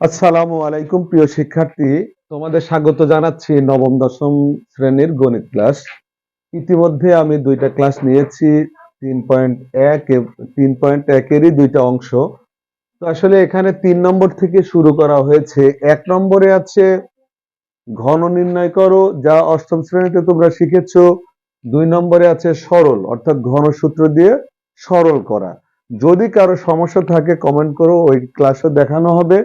আসসালামু আলাইকুম, প্রিয় শিক্ষার্থী। তোমাদের স্বাগত জানাচ্ছি নবম, দশম শ্রেণির গণিত ক্লাস। ইতিমধ্যে আমি দুইটা ক্লাস নিয়েছি, তিন পয়েন্ট এক তিন পয়েন্ট একেরই দুইটা অংশ। তো আসলে এখানে তিন নম্বর থেকে শুরু করা হয়েছে। এক নম্বরে আছে, ঘন নির্ণয় করো, যা অষ্টম শ্রেণীতে তোমরা শিখেছো। দুই নম্বরে আছে, সরল, অর্থাৎ ঘন সূত্র দিয়ে সরল করা। যদি কারও সমস্যা থাকে কমেন্ট করো, ওই ক্লাসও দেখানো হবে।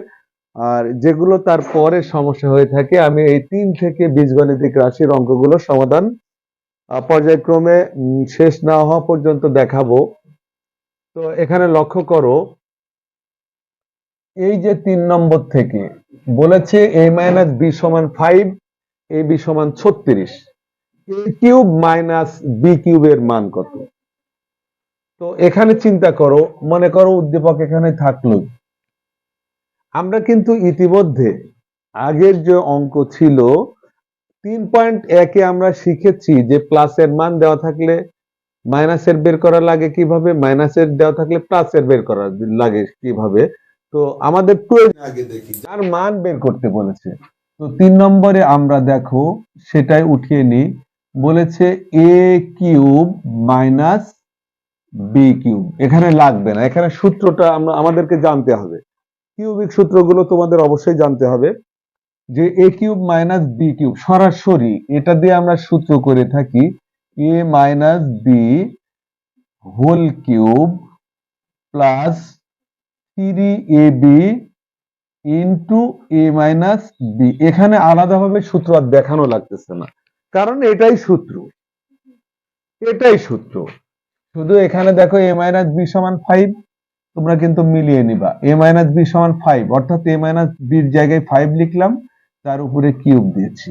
আর যেগুলো তার পরে সমস্যা হয়ে থাকে, আমি এই তিন থেকে বীজগণিতিক রাশির অঙ্কগুলো সমাধান পর্যায়ক্রমে শেষ না হওয়া পর্যন্ত দেখাবো। তো এখানে লক্ষ্য করো, এই যে তিন নম্বর থেকে বলেছে এ মাইনাস বি সমান ফাইভ এ বি সমান ছত্রিশ এ কিউব মাইনাস বি কিউবের মান কত? তো এখানে চিন্তা করো, মনে করো উদ্দীপক এখানে থাকল আমরা কিন্তু ইতিমধ্যে আগের যে অঙ্ক ছিল, তিন পয়েন্ট একে আমরা শিখেছি যে প্লাসের মান দেওয়া থাকলে মাইনাসের বের করা লাগে কীভাবে? মাইনাসের দেওয়া থাকলে প্লাসের বের করা লাগে কীভাবে? তো আমাদের প্রয়োজন আগে দেখি, যার মান বের করতে বলেছে। তো তিন নম্বরে আমরা দেখো, সেটাই উঠিয়ে নিই। বলেছে A cube minus B cube এখানে লাগবে না। এখানে সূত্রটা আমরা আমাদেরকে জানতে হবে। কিউবিক সূত্রগুলো তোমাদের অবশ্যই জানতে হবে যে A cube minus B cube সরাসরি এটা দিয়ে আমরা সূত্র করে থাকি A minus B whole cube plus three A B into A minus B এখানে আলাদাভাবে সূত্র আর দেখানো লাগতেছে না। কারণ এটাই সূত্র। এটাই সূত্র। শুধু এখানে দেখো এ মাইনাস বি সমান ফাইভ তোমরা কিন্তু মিলিয়ে নিবা। এ মাইনাস বি সমান ফাইভ অর্থাৎ এ মাইনাস বির জায়গায় ফাইভ লিখলাম, তার উপরে কিউব দিয়েছি।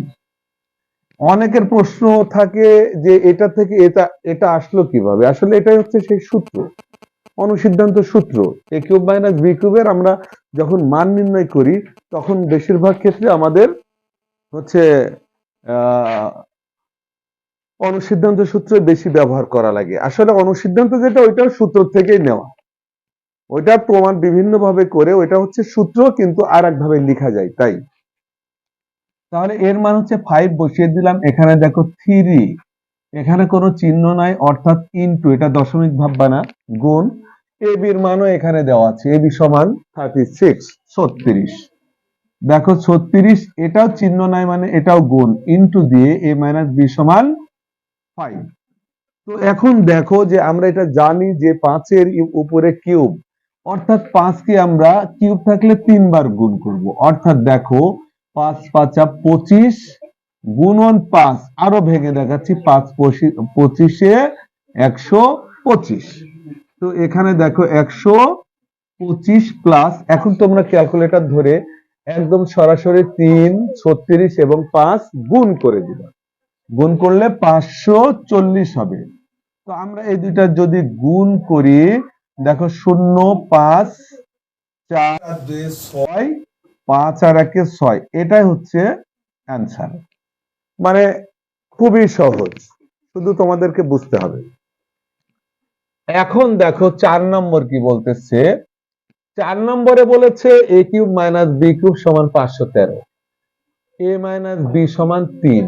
অনেকের প্রশ্ন থাকে যে এটা থেকে এটা এটা আসলো কীভাবে? আসলে এটাই হচ্ছে সেই সূত্র, অনুসিদ্ধান্ত সূত্র। এ কিউব মাইনাস বি কিউবের আমরা যখন মান নির্ণয় করি, তখন বেশিরভাগ ক্ষেত্রে আমাদের হচ্ছে অনুসিদ্ধান্ত সূত্র বেশি ব্যবহার করা লাগে। আসলে অনুসিদ্ধান্ত যেটা, ওইটাও সূত্র থেকেই নেওয়া। ওইটা প্রমাণ বিভিন্ন ভাবে করে ওইটা হচ্ছে সূত্র, কিন্তু আর ভাবে লেখা যায়, তাই? তাহলে এর মান হচ্ছে ফাইভ বসিয়ে দিলাম। এখানে দেখো থ্রি এখানে কোনো চিহ্ন নাই, অর্থাৎ ইনটু এটা দশমিক ভাববা না গুণ এ বির মানও এখানে দেওয়া আছে। এ বি সমান থার্টি সিক্স ছত্রিশ। দেখো ছত্রিশ, এটাও চিহ্ন নাই মানে এটাও গুণ। ইনটু দিয়ে এ মাইনাস বি সমান ফাইভ তো এখন দেখো যে আমরা এটা জানি যে পাঁচের উপরে কিউব অর্থাৎ পাঁচকে আমরা কিউব থাকলে তিনবার গুণ করব। অর্থাৎ দেখো, পাঁচ পাঁচা পঁচিশ গুণন পাঁচ, আরও ভেঙে দেখাচ্ছি, পাঁচ পঁচি- পঁচিশে একশো পঁচিশ। তো এখানে দেখো একশো পঁচিশ প্লাস এখন তোমরা ক্যালকুলেটর ধরে একদম সরাসরি তিন, ছত্রিশ এবং পাঁচ গুণ করে দিবা। গুণ করলে পাঁচশো চল্লিশ হবে। তো আমরা এই দুইটা যদি গুণ করি দেখো শূন্য, পাঁচ, চার, দুই, ছয়, পাঁচ আর একে ছয়। এটাই হচ্ছে অ্যান্সার মানে খুবই সহজ। শুধু তোমাদেরকে বুঝতে হবে। এখন দেখো চার নম্বর কি বলতেছে? চার নম্বরে বলেছে A cube minus B cube সমান পাঁচশো তেরো। এ মাইনাস বি সমান তিন।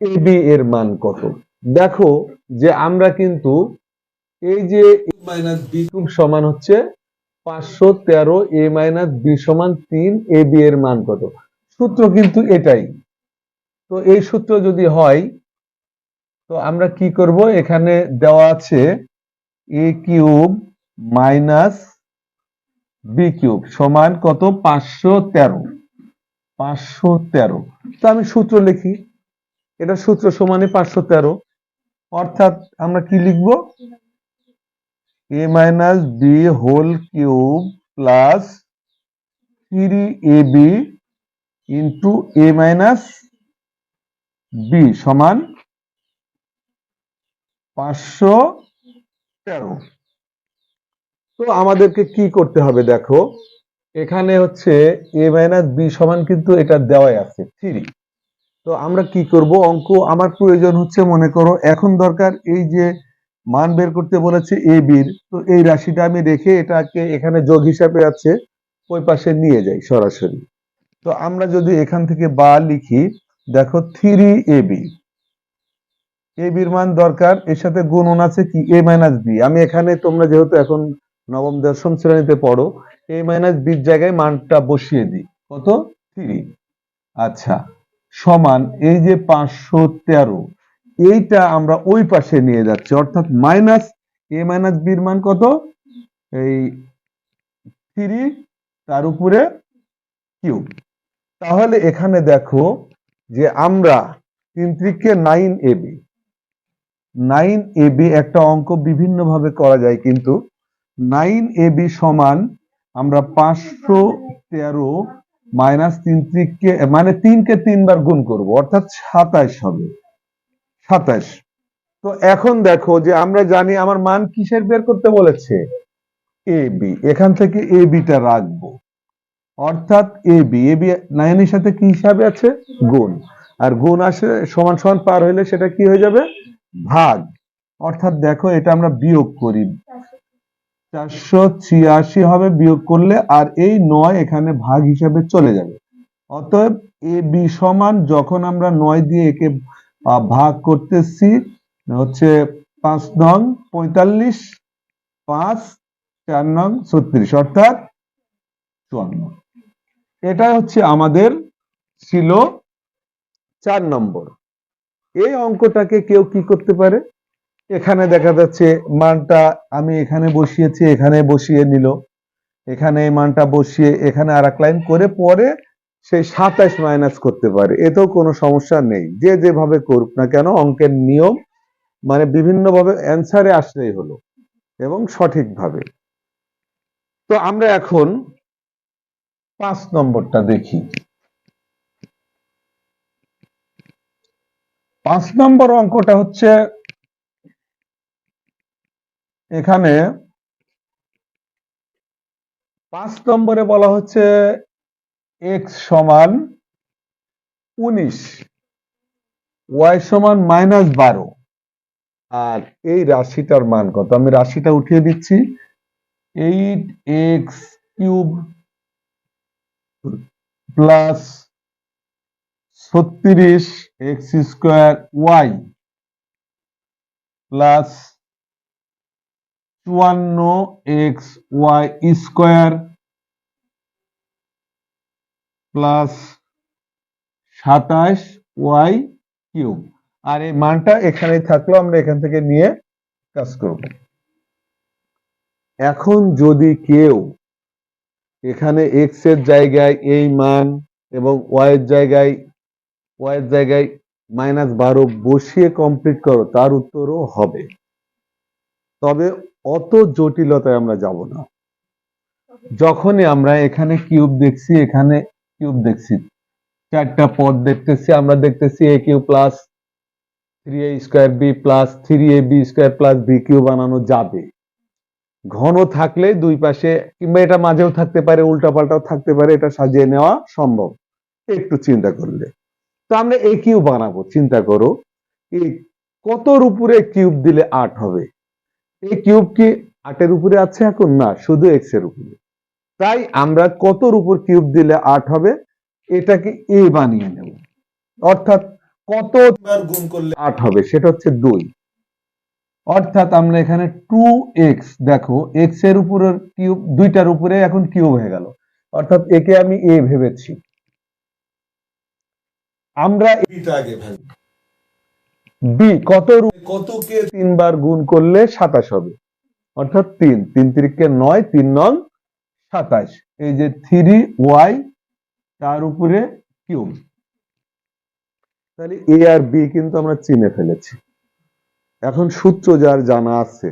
এ বি এর মান কত? দেখো যে আমরা কিন্তু এই যে মাইনাস বি সমান হচ্ছে পাঁচশো তেরো, এ মাইনাস বি সমান তিন, এ বি এর মান কত? সূত্র কিন্তু এটাই। তো এই সূত্র যদি হয়, তো আমরা কি করব? এখানে দেওয়া আছে A cube minus B cube সমান কত? পাঁচশো তেরো। পাঁচশো তেরো। তো আমি সূত্র লিখি। এটা সূত্র সমানে পাঁচশো তেরো। অর্থাৎ আমরা কি লিখব? A minus B whole cube plus three A B into A minus B সমান পাঁচশো তেরো। তো আমাদেরকে কি করতে হবে দেখো? এখানে হচ্ছে এ মাইনাস বি সমান কিন্তু এটা দেওয়াই আছে থ্রি তো আমরা কি করব? অঙ্ক আমার প্রয়োজন হচ্ছে মনে করো, এখন দরকার এই যে মান বের করতে বলেছে এ বির তো এই রাশিটা আমি রেখে এটাকে এখানে যোগ হিসাবে আছে, ওই পাশে নিয়ে যাই সরাসরি। তো আমরা যদি এখান থেকে বা লিখি, দেখো থ্রি এ, বি। এ বির মান দরকার, এর সাথে গুণন আছে কি? A minus B. আমি এখানে তোমরা যেহেতু এখন নবম, দশম শ্রেণীতে পড়ো, এ মাইনাস বির জায়গায় মানটা বসিয়ে দিই। কত? থ্রি। আচ্ছা সমান এই যে পাঁচশো তেরো। এইটা আমরা ওই পাশে নিয়ে যাচ্ছি। অর্থাৎ মাইনাস এ মাইনাস বির মান কত? এই থ্রি তার উপরে কিউব তাহলে এখানে দেখো যে আমরা তিন ত্রিকে nine A B nine A B একটা অঙ্ক বিভিন্ন ভাবে করা যায় কিন্তু নাইন এবি সমান আমরা পাঁচশো তেরো মাইনাস তিন ত্রিককে মানে তিনকে তিনবার গুণ করব, অর্থাৎ সাতাইশ হবে। সাতাইশ তো এখন দেখো যে আমরা জানি আমার মান কিসের বের করতে বলেছে? A, B. এখান থেকে এ, বিটা রাখব। অর্থাৎ এ, বি। এ, বি নাইনের সাথে কি হিসাবে আছে? গুণ। আর গুণ আসে সমান সমান পার হইলে সেটা কি হয়ে যাবে? ভাগ। অর্থাৎ দেখো এটা আমরা বিয়োগ করি। চারশো ছিয়াশি হবে বিয়োগ করলে আর এই নয় এখানে ভাগ হিসাবে চলে যাবে। অতএব এ, বি সমান যখন আমরা নয় দিয়ে একে ভাগ করতেছি, হচ্ছে পাঁচ নং পঁয়তাল্লিশ, পাঁচ চার নং ছত্রিশ, অর্থাৎ চুয়ান্ন। এটা হচ্ছে আমাদের ছিল চার নম্বর। এই অঙ্কটাকে কেউ কি করতে পারে? এখানে দেখা যাচ্ছে মানটা আমি এখানে বসিয়েছি, এখানে বসিয়ে নিল। এখানে এই মানটা বসিয়ে এখানে আর লাইন করে পরে সেই সাতাইশ মাইনাস করতে পারে। এতেও কোনো সমস্যা নেই। যে যেভাবে করুক না কেন, অঙ্কের নিয়ম মানে বিভিন্নভাবে অ্যান্সারে আসলেই হলো এবং সঠিকভাবে। তো আমরা এখন পাঁচ নম্বরটা দেখি। পাঁচ নম্বর অঙ্কটা হচ্ছে এখানে পাঁচ নম্বরে বলা হচ্ছে এক্স সমান উনিশ ওয়াই সমান মাইনাস বারো। আর এই রাশিটার মান কত? আমি রাশিটা উঠিয়ে দিচ্ছি। এইট এক্স কিউব প্লাস ছত্রিশ এক্স স্কোয়ার ওয়াই প্লাস চুয়ান্ন এক্স ওয়াই স্কোয়ার প্লাস সাতাশ ওয়াই কিউব আর এই মানটা এখানে থাকল, আমরা এখান থেকে নিয়ে কাজ করব। এখন যদি কেউ এখানে এক্সের জায়গায় এই মান এবং জায়গায় জায়গায় মাইনাস বারো বসিয়ে কমপ্লিট করো, তার উত্তরও হবে। তবে অত জটিলতায় আমরা যাব না। যখনই আমরা এখানে কিউব দেখছি, এখানে কিউব দেখছি। চারটা পদ দেখতেছি, আমরা দেখতেছি A cube plus three A square B plus three A B square plus B cube বানানো যাবে। ঘন থাকলে দুই পাশে, কিংবা এটা মাঝেও থাকতে পারে, উল্টাপাল্টাও থাকতে পারে, এটা সাজিয়ে নেওয়া সম্ভব। একটু চিন্তা করলে। তো আমরা এ কিউ বানাবো, চিন্তা করো। কতর উপরে কিউব দিলে আট হবে? এই কিউব কি আটের উপরে আছে এখন? না, শুধু এক্সের উপরে। তাই আমরা কতর উপর কিউব দিলে আট হবে? এটাকে এ বানিয়ে নেব। অর্থাৎ কত গুণ করলে আট হবে? সেটা হচ্ছে দুই। অর্থাৎ আমরা এখানে টু এক্স দেখো এক্সের উপরের কিউব দুইটার উপরে এখন কিউব হয়ে গেল। অর্থাৎ একে আমি এ ভেবেছি। আমরা বি কত কতকে তিনবার গুণ করলে সাতাশ হবে? অর্থাৎ তিন। তিন তিরিকে নয়, তিন নং সাতাশ। এই যে থ্রি ওয়াই তার উপরে কিউব তাহলে এ আর বি কিন্তু আমরা চিনে ফেলেছি। এখন সূত্র যার জানা আছে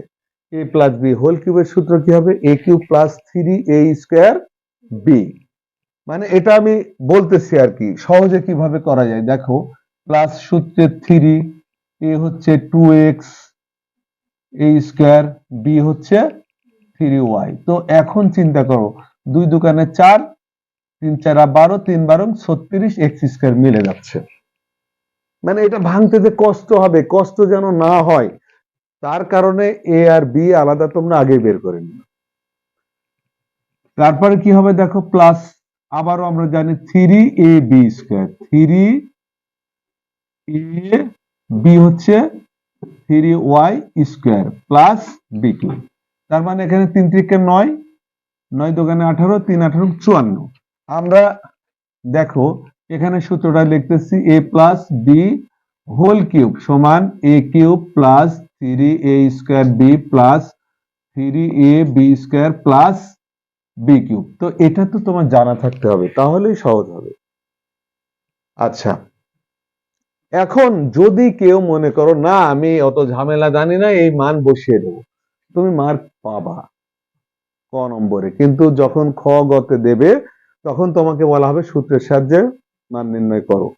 এ প্লাস বি হোল কিউবের সূত্র কি হবে? A cube plus three A square B মানে এটা আমি বলতেছি আর কি, সহজে কীভাবে করা যায়? দেখো প্লাস সূত্রে থ্রি এ হচ্ছে two X A square B হচ্ছে থ্রি ওয়াই তো এখন চিন্তা করো, দুই দোকানে চার, তিন চারা বারো, তিন বারো ছত্রিশ এক্স স্কোয়ার মিলে যাচ্ছে। মানে এটা ভাঙতে যে কষ্ট হবে, কষ্ট যেন না হয়, তার কারণে এ আর বি আলাদা তোমরা আগে বের করে নিও। তারপরে কি হবে দেখো প্লাস আবারও আমরা জানি three A B square three A B হচ্ছে three Y square plus B cube তার মানে এখানে তিন তিরিকে নয় নয় দোকানে আঠারো, তিন আঠারো, চুয়ান্ন। আমরা দেখো, এখানে সূত্রটা লিখতেছি A plus B whole cube সমান A cube plus three A square B plus three A B square plus B cube তো এটা তো তোমার জানা থাকতে হবে, তাহলেই সহজ হবে। আচ্ছা এখন যদি কেউ মনে করো, না, আমি অত ঝামেলা জানি না, এই মান বসিয়ে দেবো। তুমি মার্ক পাবা ক নম্বরে। কিন্তু যখন খ গতে দেবে, তখন তোমাকে বলা হবে সূত্রের সাহায্যে মান নির্ণয় করো।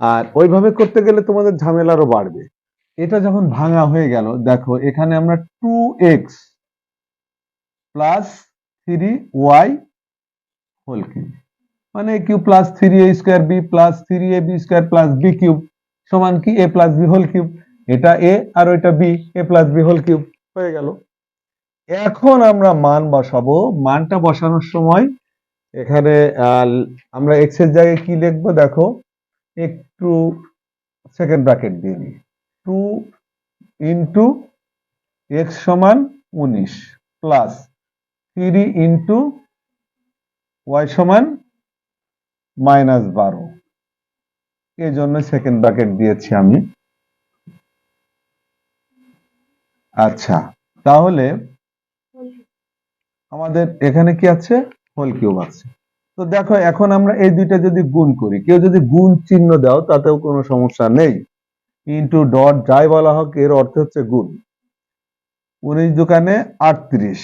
আর ওইভাবে করতে গেলে তোমাদের ঝামেলা আরও বাড়বে। এটা যখন ভাঙা হয়ে গেল, দেখো এখানে আমরা two X plus three Y whole cube মানে A cube plus three A square B plus three A B square plus B cube সমান কি? A plus B whole cube এটা এ আর ওইটা B A plus B whole cube হয়ে গেল। এখন আমরা মান বসাবো। মানটা বসানোর সময় এখানে আমরা এক্সের জায়গায় কি লিখব? দেখো, একটু সেকেন্ড ব্র্যাকেট দিয়ে নিই টু ইন্টু এক্স সমান উনিশ প্লাস থ্রি ইন্টু ওয়াই সমান মাইনাস বারো। এই জন্য সেকেন্ড ব্র্যাকেট দিয়েছি আমি। আচ্ছা তাহলে আমাদের এখানে কি আছে? হোল কিউব আছে। তো দেখো, এখন আমরা এই দুইটা যদি গুণ করি, কেউ যদি গুণ চিহ্ন দাও, তাতেও কোনো সমস্যা নেই। ইন্টু ডট যাই বলা হোক, এর অর্থ হচ্ছে গুণ। উনিশ দোকানে আটত্রিশ।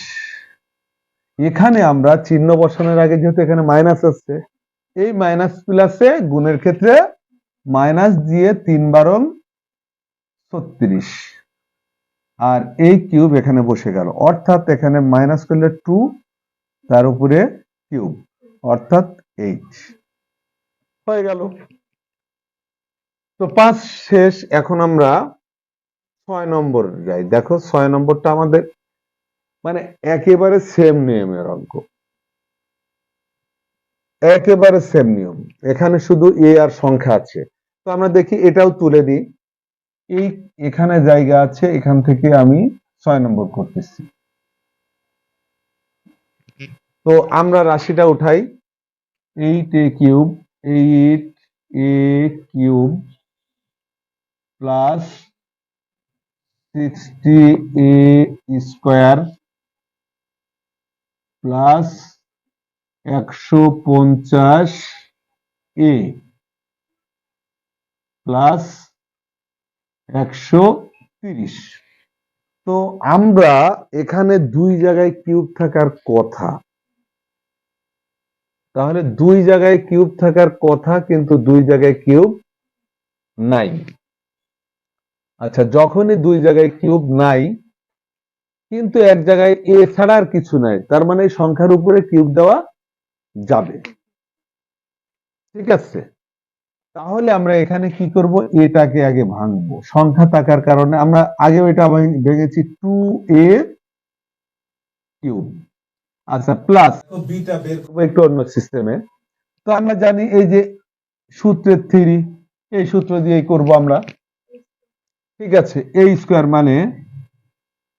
এখানে আমরা চিহ্ন বসানোর আগে যেহেতু এখানে মাইনাস আছে এই মাইনাস প্লাসে গুণের ক্ষেত্রে মাইনাস দিয়ে তিন বারং ছত্রিশ। আর এই কিউব এখানে বসে গেল। অর্থাৎ এখানে মাইনাস করলে টু তার উপরে কিউব। অর্থাৎ এইট হয়ে গেল। তো পাঁচ শেষ, এখন আমরা ছয় নম্বর যাই। দেখো, ছয় নম্বরটা আমাদের মানে একেবারে সেম নিয়মের অঙ্ক। একেবারে সেম নিয়ম। এখানে শুধু এ আর সংখ্যা আছে। তো আমরা দেখি, এটাও তুলে দিই। এই এখানে জায়গা আছে, এখান থেকে আমি ছয় নম্বর করতেছি। তো আমরা রাশিটা উঠাই। Eight A cube eight A cube plus sixty A square plus একশো পঞ্চাশ এ প্লাস একশো তিরিশ। তো আমরা এখানে দুই জায়গায় কিউব থাকার কথা। তাহলে দুই জায়গায় কিউব থাকার কথা, কিন্তু দুই জায়গায় কিউব নাই। আচ্ছা যখনই দুই জায়গায় কিউব নাই, কিন্তু এক জায়গায় এ ছাড়া আর কিছু নাই, তার মানে সংখ্যার উপরে কিউব দেওয়া যাবে। ঠিক আছে? তাহলে আমরা এখানে কি করব? এটাকে আগে ভাঙবো। সংখ্যা থাকার কারণে আমরা আগে এটা ভাঙ- ভেঙেছি টু এ কিউব আচ্ছা প্লাস বিটা একটু অন্য সিস্টেমে তো আমরা জানি এই যে সূত্রের থ্রি এই সূত্র দিয়েই করব আমরা। ঠিক আছে এ স্কোয়ার মানে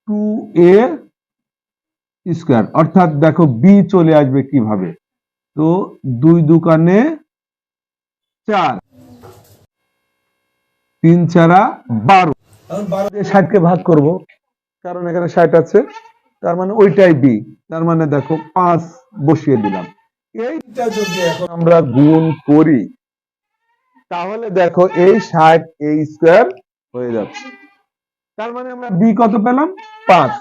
টু এ স্কোয়ার অর্থাৎ দেখো বি চলে আসবে কীভাবে? তো দুই দোকানে চার। তিন চারা বারো। বারো দিয়ে ষাটকে ভাগ করব, কারণ এখানে ষাট আছে, তার মানে ওইটাই বি, তার মানে দেখো পাঁচ বসিয়ে দিলাম। এইটা যদি এখন আমরা গুণ করি, তাহলে দেখো এই ষাট, এই স্কোয়ার হয়ে যাচ্ছে। তার মানে আমরা বি কত পেলাম? পাঁচ।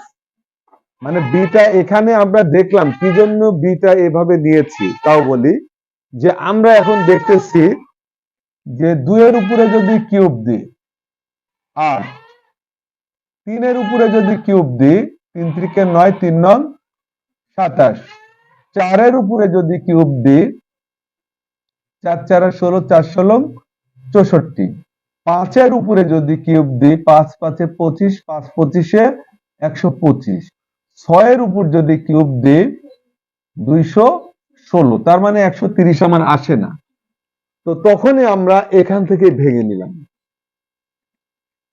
মানে বিটা এখানে আমরা দেখলাম, কি জন্য বিটা এভাবে নিয়েছি, তাও বলি যে আমরা এখন দেখতেছি যে দুইয়ের উপরে যদি কিউব দিই, আর তিনের উপরে যদি কিউব দিই, তিন ত্রিকে নয়, তিন নং সাতাশ। চারের উপরে যদি কিউব দিই, চার চার ষোলো চার ষোলো, চৌষট্টি। পাঁচের উপরে যদি কিউব দিই, পাঁচ, পাঁচে পঁচিশ, পাঁচ পঁচিশে একশো পঁচিশ। ছয়ের উপর যদি কিউব দিই, দুইশো ষোলো। তার মানে একশো তিরিশ আমার আসে না। তো তখনই আমরা এখান থেকে ভেঙে নিলাম।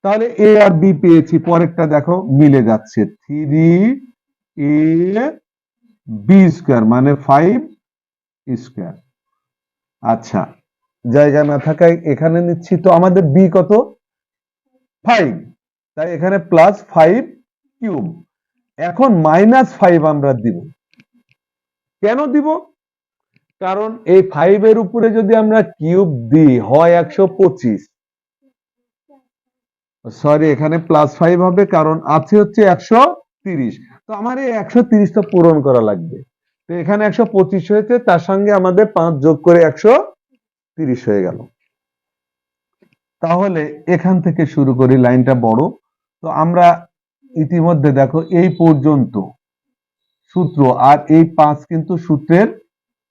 তাহলে এ আর বি পেয়েছি, পরেরটা দেখো মিলে যাচ্ছে। থ্রি এ বি স্কোয়ার মানে ফাইভ স্কোয়ার আচ্ছা জায়গা না থাকায় এখানে নিচ্ছি, তো আমাদের বি কত? ফাইভ তাই এখানে প্লাস ফাইভ কিউব এখন মাইনাস ফাইভ আমরা দিব। কেন দিব? কারণ এই ফাইভ এর উপরে যদি আমরা কিউব দিই হয় একশো পঁচিশ সরি এখানে প্লাস ফাইভ হবে কারণ আছে হচ্ছে একশো তিরিশ। তো আমার এই একশো তিরিশটা পূরণ করা লাগবে। তো এখানে একশো পঁচিশ হয়েছে, তার সঙ্গে আমাদের পাঁচ যোগ করে একশো তিরিশ হয়ে গেল। তাহলে এখান থেকে শুরু করি, লাইনটা বড়। তো আমরা ইতিমধ্যে দেখো, এই পর্যন্ত সূত্র আর এই পাঁচ কিন্তু সূত্রের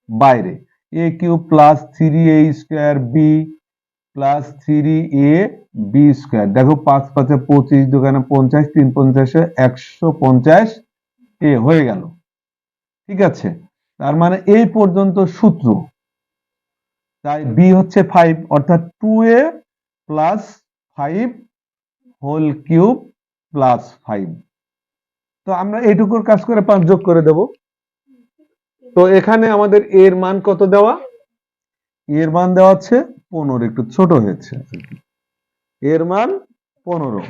বাইরে। A cube plus three A square B plus three A B square. দেখো পাঁচ পাঁচে পঁচিশ দোকানে পঞ্চাশ, তিন পঞ্চাশে একশো পঞ্চাশ এ হয়ে গেল। ঠিক আছে? তার মানে এই পর্যন্ত সূত্র। তাই বি হচ্ছে ফাইভ অর্থাৎ two A plus five whole cube plus five তো আমরা এইটুকুর কাজ করে পাঁচ যোগ করে দেব। তো এখানে আমাদের এর মান কত দেওয়া? এর মান দেওয়া আছে পনেরো, একটু ছোট হয়েছে এর মান পনেরো।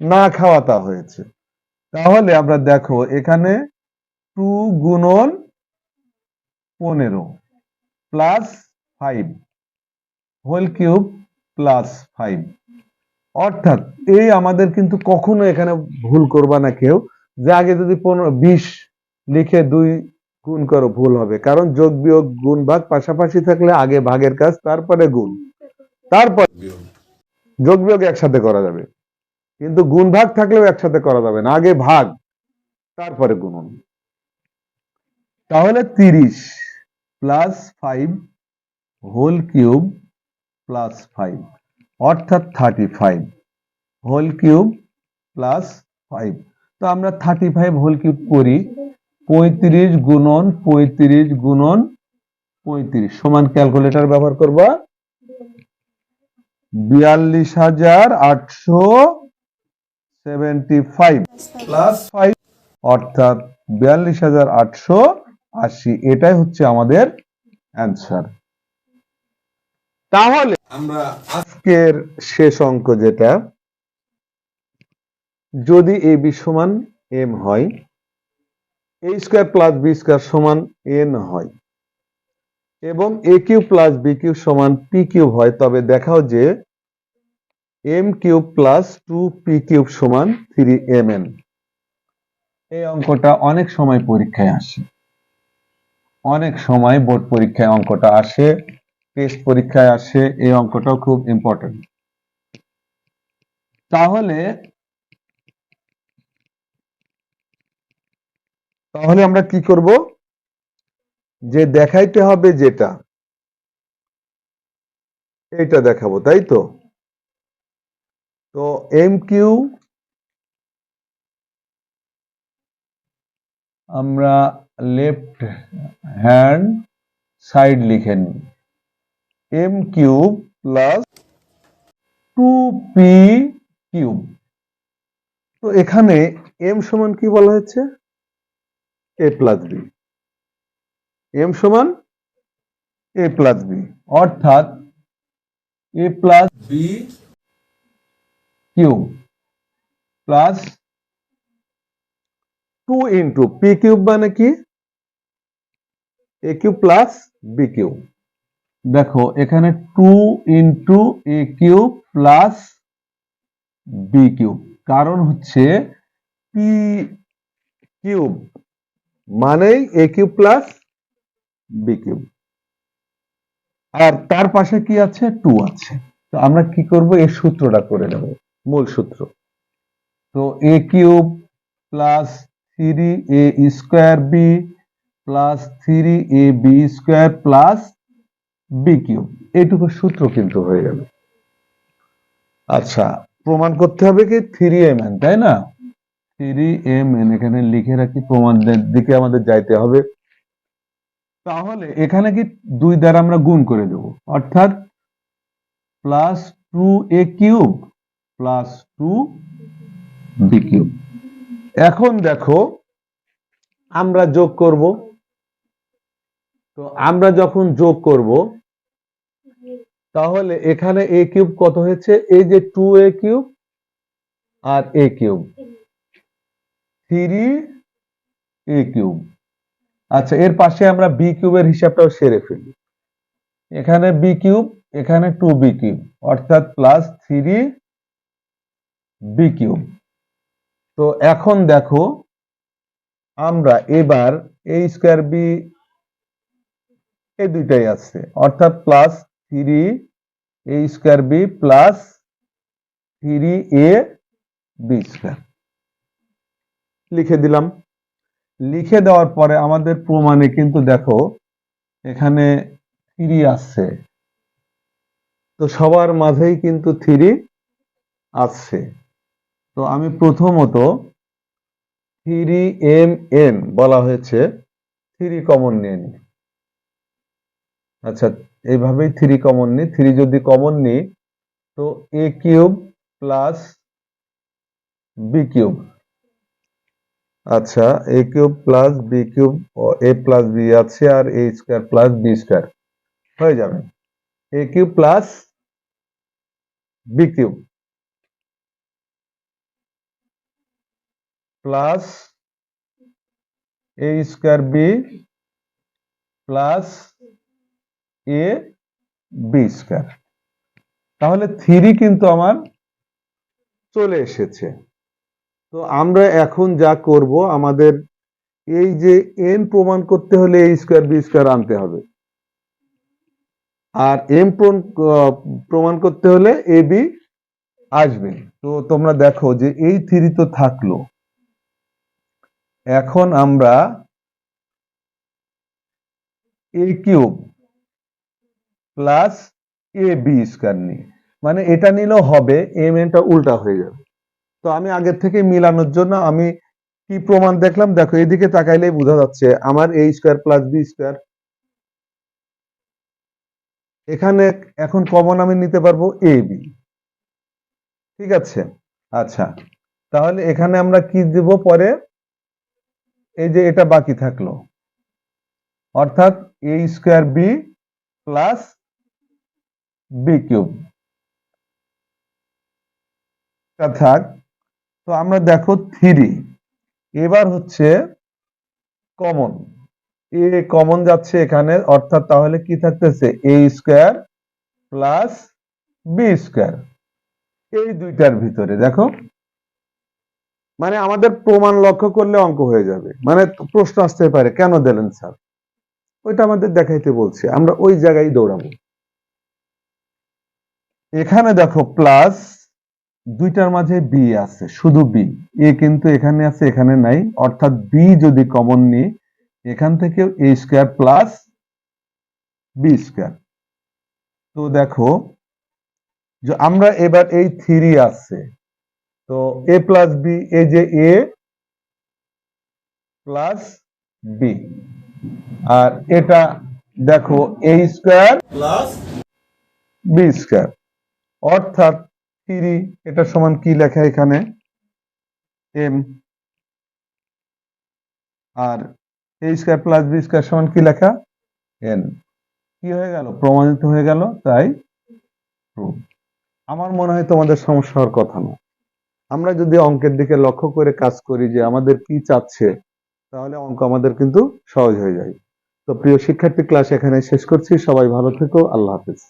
না খাওয়াতা হয়েছে। তাহলে আমরা দেখো, এখানে টু গুণন পনেরো plus five, whole cube plus five. অর্থাৎ এই আমাদের কিন্তু কখনো এখানে ভুল করবা না কেউ। যে আগে যদি পনেরো, বিশ লিখে দুই গুণ করো, ভুল হবে। কারণ যোগ বিয়োগ গুণ ভাগ পাশাপাশি থাকলে আগে ভাগের কাজ, তারপরে গুণ। তারপর যোগ বিয়োগ একসাথে করা যাবে। কিন্তু গুণ ভাগ থাকলেও একসাথে করা যাবে না। আগে ভাগ, তারপরে গুণন তাহলে তিরিশ plus five whole cube plus five অর্থাৎ thirty five whole cube plus five তো আমরা থার্টি ফাইভ হোল কিউব করি। পঁয়ত্রিশ গুণন পঁয়ত্রিশ গুণন পঁয়ত্রিশ। সমান ক্যালকুলেটর ব্যবহার করবা। বিয়াল্লিশ হাজার আটশো সেভেন্টি ফাইভ। প্লাস ফাইভ অর্থাৎ বিয়াল্লিশ হাজার আটশো আশি। এটাই হচ্ছে আমাদের অ্যান্সার তাহলে আমরা আজকের শেষ অঙ্ক যেটা, যদি এ বি সমান এম হয় A square plus B square সমান এন হয় এবং A cube plus B cube সমান পি কিউব হয়। তবে দেখাও যে M cube plus two P cube সমান থ্রি এম এন এই অঙ্কটা অনেক সময় পরীক্ষায় আসে। অনেক সময় বোর্ড পরীক্ষায় অঙ্কটা আসে টেস্ট পরীক্ষায় আসে, এই অঙ্কটাও খুব ইম্পর্টেন্ট তাহলে তাহলে আমরা কি করব? যে দেখাইতে হবে যেটা। এইটা দেখাবো, তাই তো? তো এম কিউ আমরা লেফট হ্যান্ড সাইড লিখে নিই। M cube plus two P cube তো এখানে এম সমান কি বলা হয়েছে? এ প্লাস বি এম সমান এ প্লাস বি অর্থাৎ A plus B cube plus two into P cube মানে কি? A cube plus B cube দেখো এখানে two into A cube plus B cube কারণ হচ্ছে পি কিউব মানেই A cube plus B cube. আর তার পাশে কি আছে? টু আছে। তো আমরা কি করব? এই সূত্রটা করে নেব, মূল সূত্র। তো A cube plus three A square B plus three A B square plus B cube. এইটুকু সূত্র কিন্তু হয়ে গেল। আচ্ছা প্রমাণ করতে হবে কি? থ্রি এম এন তাই না? থ্রি এম এন এখানে লিখে রাখি প্রমাণের দিকে আমাদের যাইতে হবে। তাহলে এখানে কি দুই দ্বারা আমরা গুণ করে দেব? অর্থাৎ plus two A cube plus two B cube এখন দেখো, আমরা যোগ করব। তো আমরা যখন যোগ করব, তাহলে এখানে এ কিউব কত হয়েছে? এই যে two A cube R A cube three A cube আচ্ছা এর পাশে আমরা বি কিউবের হিসাবটাও সেরে ফেলি। এখানে বি কিউব এখানে টু বি কিউব অর্থাৎ প্লাস থ্রি বি কিউব তো এখন দেখো, আমরা এবার এ স্কোয়ার বি এই দুইটাই আছে, অর্থাৎ plus three A square B plus three A B square লিখে দিলাম। লিখে দেওয়ার পরে আমাদের প্রমাণে কিন্তু দেখো, এখানে থ্রি আসছে। তো সবার মাঝেই কিন্তু থ্রি আসছে। তো আমি প্রথমত থ্রি এম এন বলা হয়েছে থ্রি কমন নিয়ে নি আচ্ছা এইভাবেই থ্রি কমন নি থ্রি যদি কমন নিই, তো A cube plus B cube আচ্ছা A cube plus B cube A plus B আছে আর A square plus B square হয়ে যাবে। A cube plus B cube plus A square B plus A B square তাহলে three কিন্তু আমার চলে এসেছে। তো আমরা এখন যা করব, আমাদের এই যে এন প্রমাণ করতে হলে এ স্কোয়ার বি স্কোয়ার আনতে হবে। আর এম প্রমাণ করতে হলে এ বি আসবে। তো তোমরা দেখো যে এই থ্রি তো থাকল। এখন আমরা A cube plus A B square নিই। মানে এটা নিলেও হবে এম এনটা উল্টা হয়ে যাবে। তো আমি আগের থেকে মিলানোর জন্য আমি কি প্রমাণ দেখলাম? দেখো, এদিকে তাকাইলেই বোঝা যাচ্ছে আমার A square plus B square এখানে এখন কমন আমি নিতে পারব এ বি ঠিক আছে? আচ্ছা তাহলে এখানে আমরা কি দেব পরে? এই যে এটা বাকি থাকল। অর্থাৎ A square B plus B cube থাক। তো আমরা দেখো থ্রি এবার হচ্ছে কমন এ কমন যাচ্ছে এখানে, অর্থাৎ তাহলে কি থাকতেছে? A square plus B square এই দুইটার ভিতরে, দেখো। মানে আমাদের প্রমাণ লক্ষ্য করলে অঙ্ক হয়ে যাবে। মানে প্রশ্ন আসতে পারে, কেন দিলেন স্যার ওইটা আমাদের দেখাইতে বলছে। আমরা ওই জায়গায় দৌড়াবো। এখানে দেখো প্লাস দুইটার মাঝে বি আছে শুধু বি এ কিন্তু এখানে আছে এখানে নাই। অর্থাৎ বি যদি কমন নিই এখান থেকে A square plus B square তো দেখো যে আমরা এবার এই থ্রি আছে। তো এ প্লাস বি এ যে এ প্লাস বি আর এটা দেখো A square plus B square অর্থাৎ থ্রি এটা সমান কি লেখা এখানে? M. R A square plus B square সমান কি লেখা? এন। কি হয়ে গেল? প্রমাণিত হয়ে গেল, তাই আমার মনে হয় তোমাদের সমস্যা হওয়ার কথা না। আমরা যদি অঙ্কের দিকে লক্ষ্য করে কাজ করি যে আমাদের কি চাচ্ছে, তাহলে অঙ্ক আমাদের কিন্তু সহজ হয়ে যায়। তো প্রিয় শিক্ষার্থী ক্লাস এখানে শেষ করছি। সবাই ভালো থেকো। আল্লাহ হাফেজ।